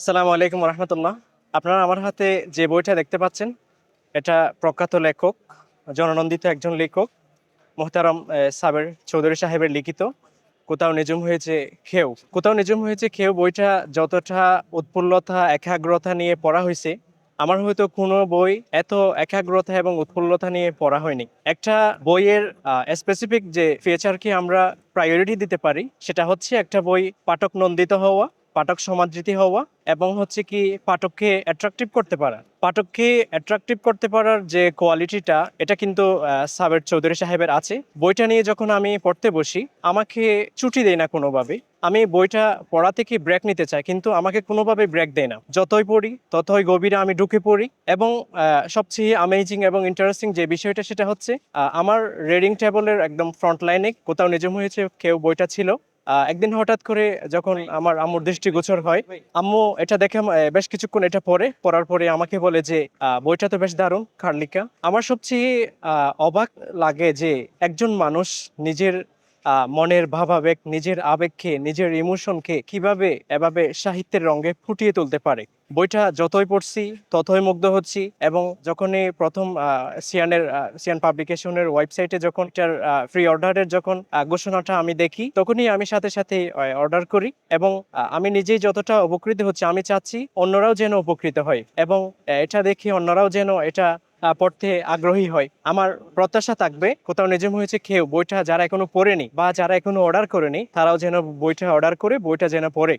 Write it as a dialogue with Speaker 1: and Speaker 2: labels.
Speaker 1: আসসালামু আলাইকুম রহমতুল্লাহ। আপনারা আমার হাতে যে বইটা দেখতে পাচ্ছেন, এটা প্রখ্যাত লেখক, জননন্দিত একজন লেখক, মোহতারম সাবের, চৌধুরী সাহেবের লিখিত, কোথাও নিজুম হয়েছে খেউ। কোথাও নিজুম হয়েছে খেউ বইটা যতটা উৎফুল্লতা, একাগ্রতা নিয়ে পড়া হয়েছে, আমার হয়তো কোনো বই এত একাগ্রতা এবং উৎফুল্লতা নিয়ে পড়া হয়নি। একটা বইয়ের স্পেসিফিক যে ফিচারকে আমরা প্রায়োরিটি দিতে পারি, সেটা হচ্ছে একটা বই পাঠক নন্দিত হওয়া পাঠক সমাদৃতি হওয়া এবং হচ্ছে কি পাঠককে অ্যাট্রাকটিভ করতে পারা। পাঠককে অ্যাট্রাকটিভ করতে পারার যে কোয়ালিটিটা এটা কিন্তু সাবের চৌধুরী সাহেবের আছে। বইটা নিয়ে যখন আমি পড়তে বসি, আমাকে ছুটি দেয় না কোনোভাবে। আমি বইটা পড়া থেকে ব্রেক নিতে চাই, কিন্তু আমাকে কোনোভাবে ব্রেক দেয় না। যতই পড়ি, ততই গভীরে আমি ঢুকে পড়ি এবং সবচেয়ে আমেজিং এবং ইন্টারেস্টিং যে বিষয়টা সেটা হচ্ছে আমার রিডিং টেবলের একদম ফ্রন্ট লাইনে কোথাও নিজম হয়েছে, কেউ বইটা ছিল একদিন হঠাৎ করে যখন আমার আম্মুর দৃষ্টি গোচর হয় আম্মু এটা দেখে বেশ কিছুক্ষণ এটা পড়ে পড়ার পরে আমাকে বলে যে আহ, বইটা তো বেশ দারুণ খার্লিকা আমার সবচেয়ে আহ, অবাক লাগে যে একজন মানুষ নিজের মনের ভাবাবেগ, নিজের আবেগকে, নিজের ইমোশনকে কীভাবে এভাবে সাহিত্যের রঙে ফুটিয়ে তুলতে পারে? বইটা যতই পড়ছি, ততই মুগ্ধ হচ্ছি এবং যখনই প্রথম সিয়ানের সিয়ান পাবলিকেশনের ওয়েবসাইটে যখন এটার ফ্রি অর্ডারের যখন ঘোষণাটা আমি দেখি, তখনই আমি সাথে সাথে অর্ডার করি এবং আমি নিজেই যতটা উপকৃত হচ্ছে, আমি চাচ্ছি অন্যরাও যেন উপকৃত হয় এবং এটা দেখি অন্যরাও যেন এটা পড়তে আগ্রহী হয়। আমার প্রত্যাশা থাকবে, কোথাও নিজম হয়েছে খেয়েও বইটা যারা এখনও পড়েনি বা যারা এখনও অর্ডার করেনি, তারাও যেন বইটা অর্ডার করে, বইটা যেন পড়ে।